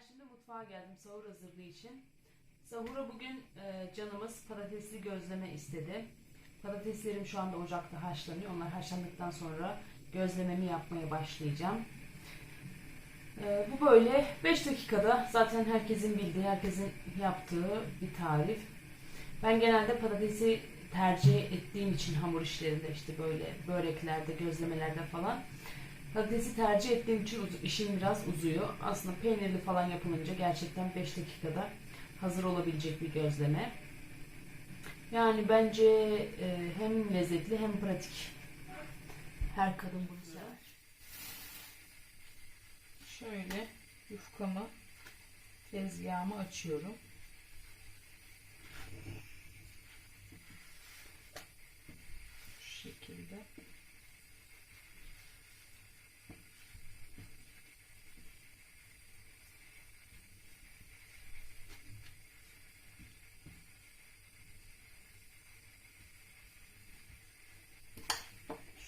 Ben şimdi mutfağa geldim sahur hazırlığı için. Sahura bugün e, canımız patatesli gözleme istedi. Patateslerim şu anda ocakta haşlanıyor. Onlar haşlandıktan sonra gözlememi yapmaya başlayacağım. E, bu böyle 5 dakikada zaten herkesin bildiği, herkesin yaptığı bir tarif. Ben genelde patatesi tercih ettiğim için hamur işlerinde işte böyle böreklerde, gözlemelerde falan Patatesi tercih ettiğim için işim biraz uzuyor. Aslında peynirli falan yapılınca gerçekten 5 dakikada hazır olabilecek bir gözleme. Yani bence e, hem lezzetli hem pratik. Her kadın bunu sever. Şöyle yufkamı tezgahımı açıyorum. Şu şekilde.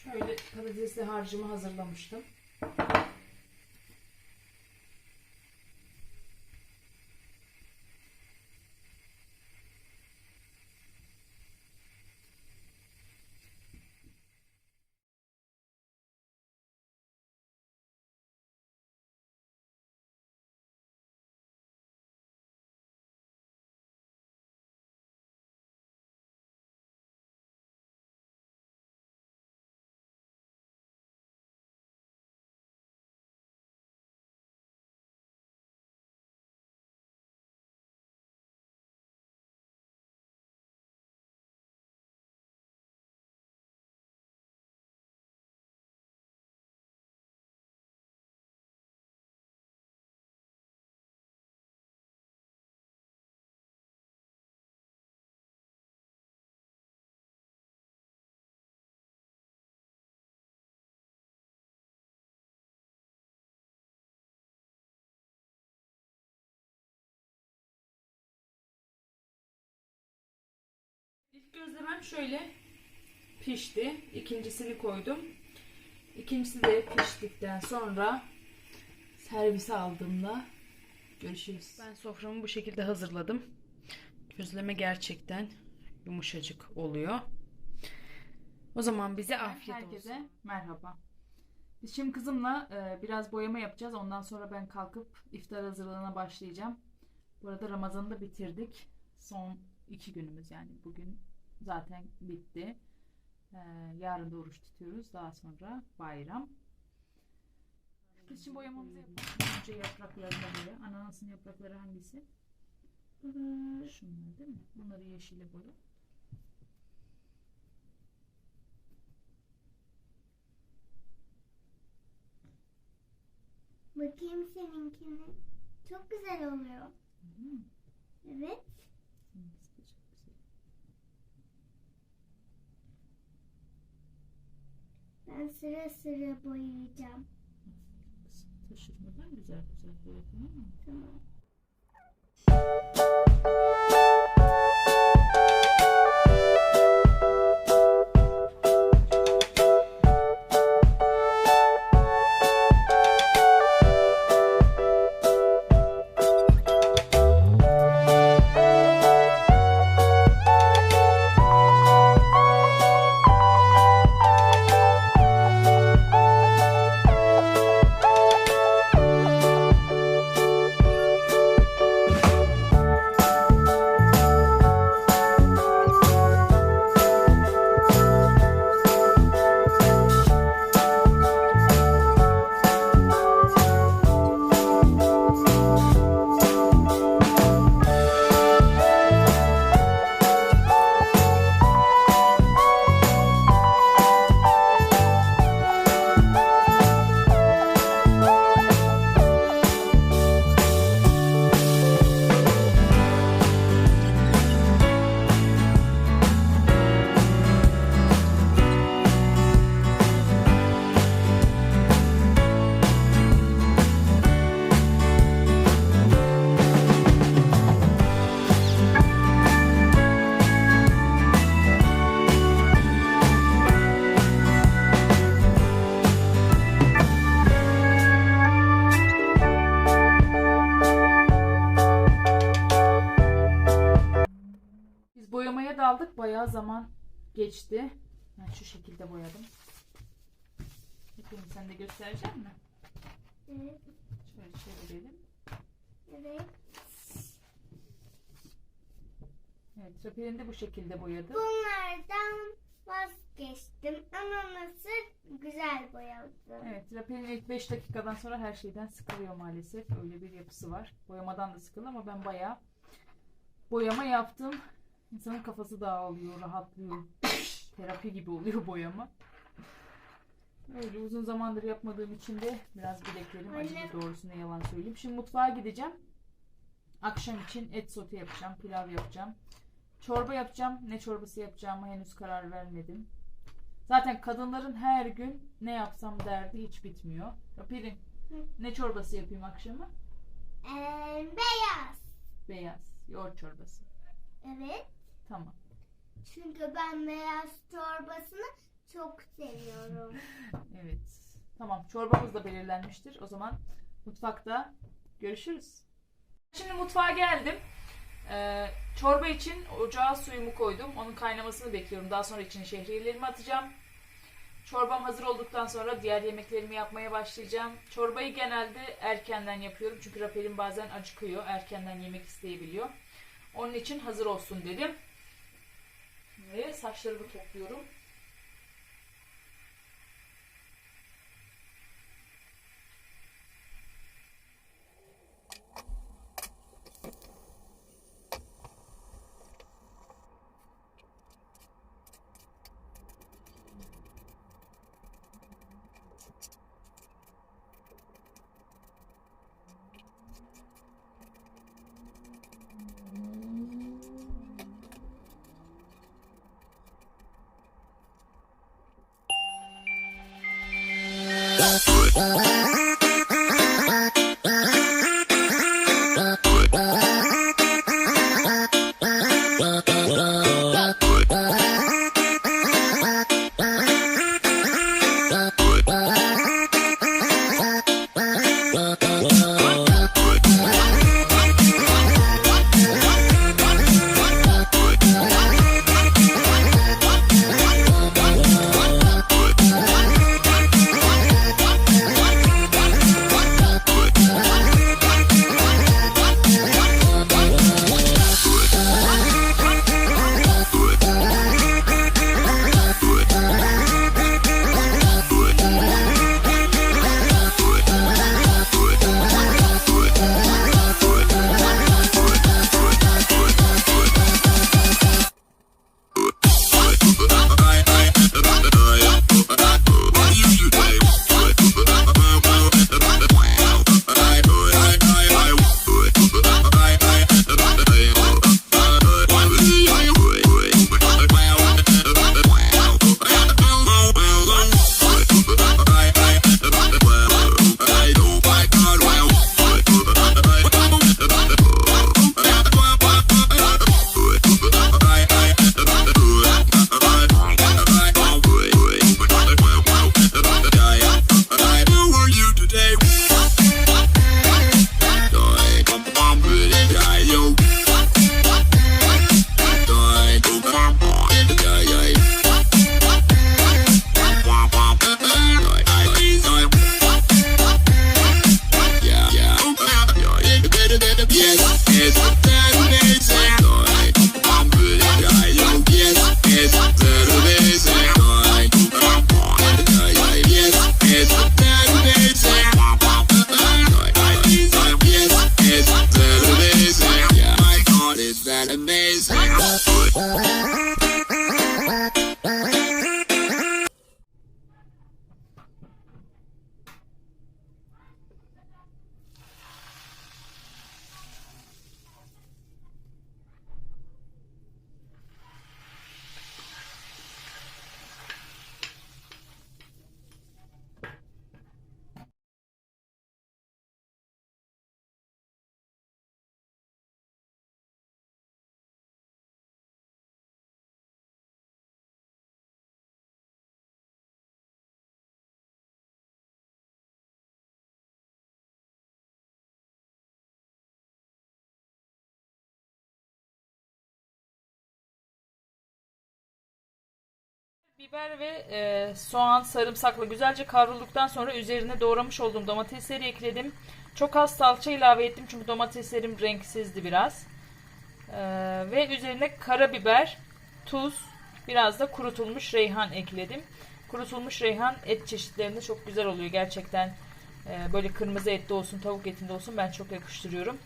Şöyle patatesli harcımı hazırlamıştım. İlk gözlemem şöyle pişti. İkincisini koydum. İkincisi de piştikten sonra servise aldığımda görüşürüz. Ben soframı bu şekilde hazırladım. Gözleme gerçekten yumuşacık oluyor. O zaman bize afiyet Herkese olsun. merhaba. Biz şimdi kızımla e, biraz boyama yapacağız. Ondan sonra ben kalkıp iftar hazırlığına başlayacağım. Bu arada Ramazan'ı da bitirdik. Son iki günümüz yani. Bugün zaten bitti. E, yarın da oruç tutuyoruz. Daha sonra bayram. Şimdi boyamamızı yapalım. Önce yapraklarını boya. Ananasın yaprakları hangisi? Şunlar değil mi? Bunları yeşile boya. Bakayım seninkini. Çok güzel oluyor. Hı hı. Evet. Hangisi de çok güzel. Ben sıra sıra boyayacağım. Taşırmadan güzel güzel boya tamam Bayağı zaman geçti. Ben şu şekilde boyadım. Bakayım sen de gösterecek mi? Evet. Şöyle çevirelim. Evet. Evet, Rapel'in de bu şekilde boyadı. Bunlardan vazgeçtim ama nasıl güzel boyadım. Evet, Rapel'in ilk 5 dakikadan sonra her şeyden sıkılıyor maalesef. Öyle bir yapısı var. Boyamadan da sıkıldı ama ben bayağı boyama yaptım. İnsanın kafası dağılıyor, rahatlıyor. Terapi gibi oluyor boyama. Öyle uzun zamandır yapmadığım için de biraz bileklerim acıdı doğrusu ne yalan söyleyeyim. Şimdi mutfağa gideceğim. Akşam için et sote yapacağım, pilav yapacağım. Çorba yapacağım. Ne çorbası yapacağımı henüz karar vermedim. Zaten kadınların her gün ne yapsam derdi hiç bitmiyor. Hı. ne çorbası yapayım akşama? Ee, beyaz. Beyaz. Yoğurt çorbası. Evet. Tamam. Çünkü ben beyaz çorbasını çok seviyorum. Evet. Tamam. Çorbamız da belirlenmiştir. O zaman mutfakta görüşürüz. Şimdi mutfağa geldim. Ee, çorba için ocağa suyumu koydum. Onun kaynamasını bekliyorum. Daha sonra içine şehriyelerimi atacağım. Çorbam hazır olduktan sonra diğer yemeklerimi yapmaya başlayacağım. Çorbayı genelde erkenden yapıyorum. Çünkü Rafael'in bazen acıkıyor. Erkenden yemek isteyebiliyor. Onun için hazır olsun dedim. Ve saçlarımı topluyorum. Biber ve e, soğan sarımsakla güzelce kavrulduktan sonra üzerine doğramış olduğum domatesleri ekledim. Çok az salça ilave ettim çünkü domateslerim renksizdi biraz. E, ve üzerine karabiber, tuz, biraz da kurutulmuş reyhan ekledim. Kurutulmuş reyhan et çeşitlerinde çok güzel oluyor gerçekten. E, böyle kırmızı etli olsun, tavuk etinde olsun ben çok yakıştırıyorum.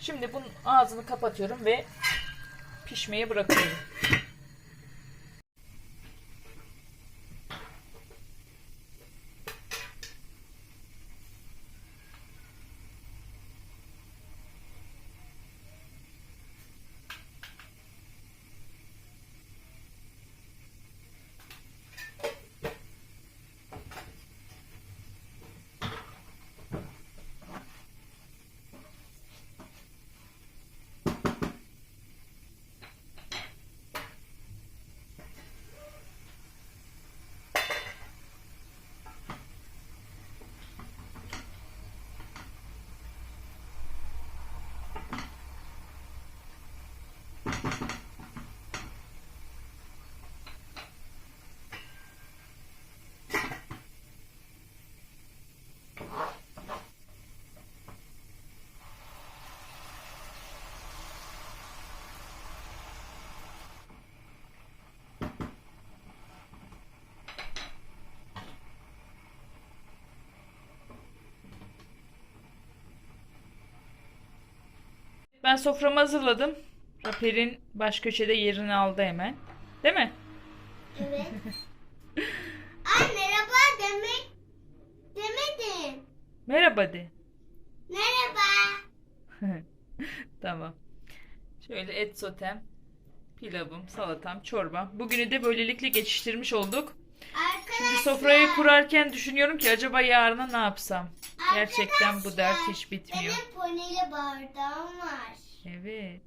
Şimdi bunun ağzını kapatıyorum ve pişmeye bırakıyorum. Ben soframı hazırladım. Raper'in baş köşede yerini aldı hemen. Değil mi? Evet. Ay merhaba demek demedim. Merhaba de. Merhaba. tamam. Şöyle et sotem, pilavım, salatam, çorbam. Bugünü de böylelikle geçiştirmiş olduk. Sofrayı kurarken düşünüyorum ki acaba yarına ne yapsam? Gerçekten bu dert hiç bitmiyor. Benim ponili bardağım var. Evet.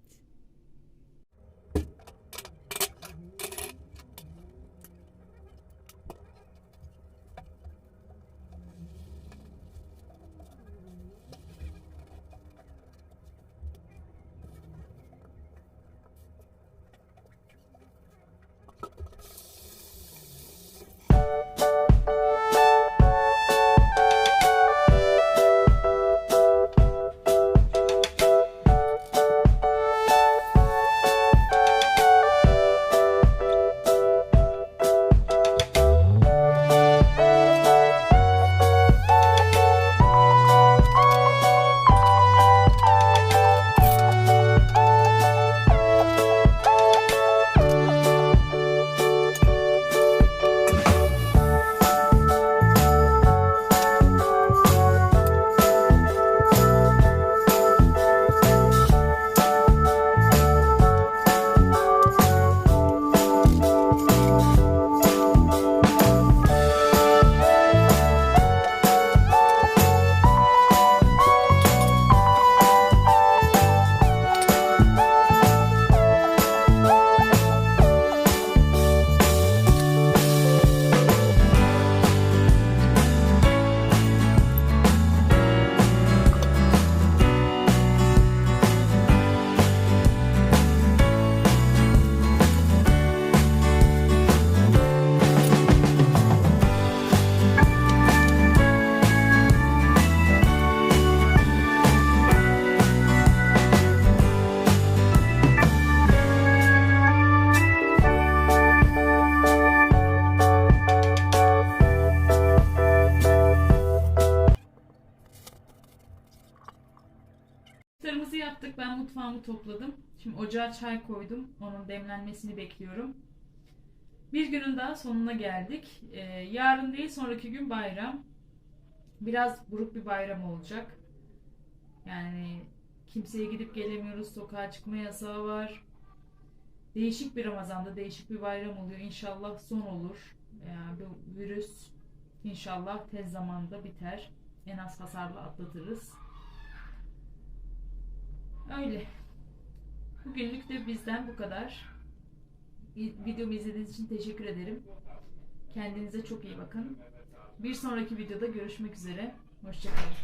Mutfağımı topladım. Şimdi ocağa çay koydum. Onun demlenmesini bekliyorum. Bir günün daha sonuna geldik. Ee, yarın değil sonraki gün bayram. Biraz buruk bir bayram olacak. Yani kimseye gidip gelemiyoruz. Sokağa çıkma yasağı var. Değişik bir Ramazan'da değişik bir bayram oluyor. İnşallah son olur. Yani bu virüs inşallah tez zamanda biter. En az hasarla atlatırız. Öyle. Bugünlük de bizden bu kadar. Vi- Videomu izlediğiniz için teşekkür ederim. Kendinize çok iyi bakın. Bir sonraki videoda görüşmek üzere. Hoşçakalın.